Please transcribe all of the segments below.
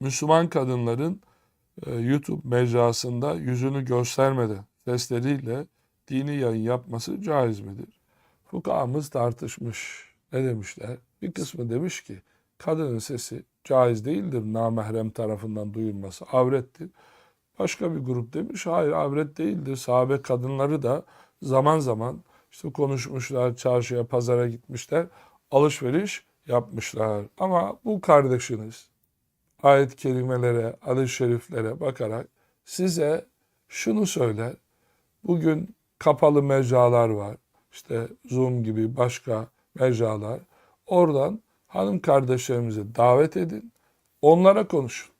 Müslüman kadınların e, YouTube mecrasında yüzünü göstermeden sesleriyle dini yayın yapması caiz midir? Fukahamız tartışmış. Ne demişler? Bir kısmı demiş ki kadının sesi caiz değildir namahrem tarafından duyulması avrettir. Başka bir grup demiş hayır avret değildir. Sahabe kadınları da zaman zaman işte konuşmuşlar, çarşıya, pazara gitmişler, alışveriş yapmışlar. Ama bu kardeşiniz ayet-i kerimelere, hadis-i şeriflere bakarak size şunu söyler. Bugün kapalı mecralar var. İşte Zoom gibi başka mecralar. Oradan hanım kardeşlerimizi davet edin. Onlara konuşun.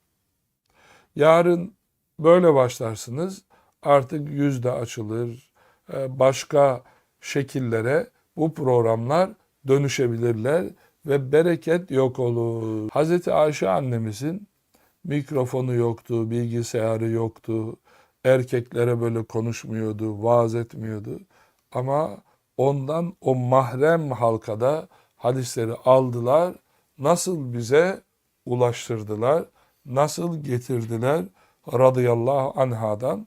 Yarın böyle başlarsınız. Artık yüz de açılır. Ee, Başka şekillere bu programlar dönüşebilirler ve bereket yok olur. Hazreti Ayşe annemizin mikrofonu yoktu, bilgisayarı yoktu. Erkeklere böyle konuşmuyordu, vaaz etmiyordu. Ama ondan o mahrem halkada hadisleri aldılar. Nasıl bize ulaştırdılar, nasıl getirdiler radıyallahu anhadan.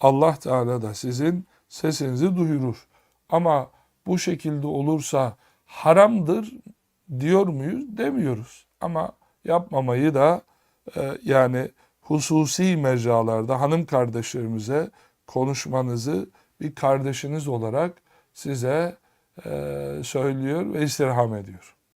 Allah Teala da sizin sesinizi duyurur. Ama bu şekilde olursa haramdır diyor muyuz? Demiyoruz. Ama yapmamayı da e, yani hususi mecralarda hanım kardeşlerimize konuşmanızı bir kardeşiniz olarak size e, söylüyor ve istirham ediyor.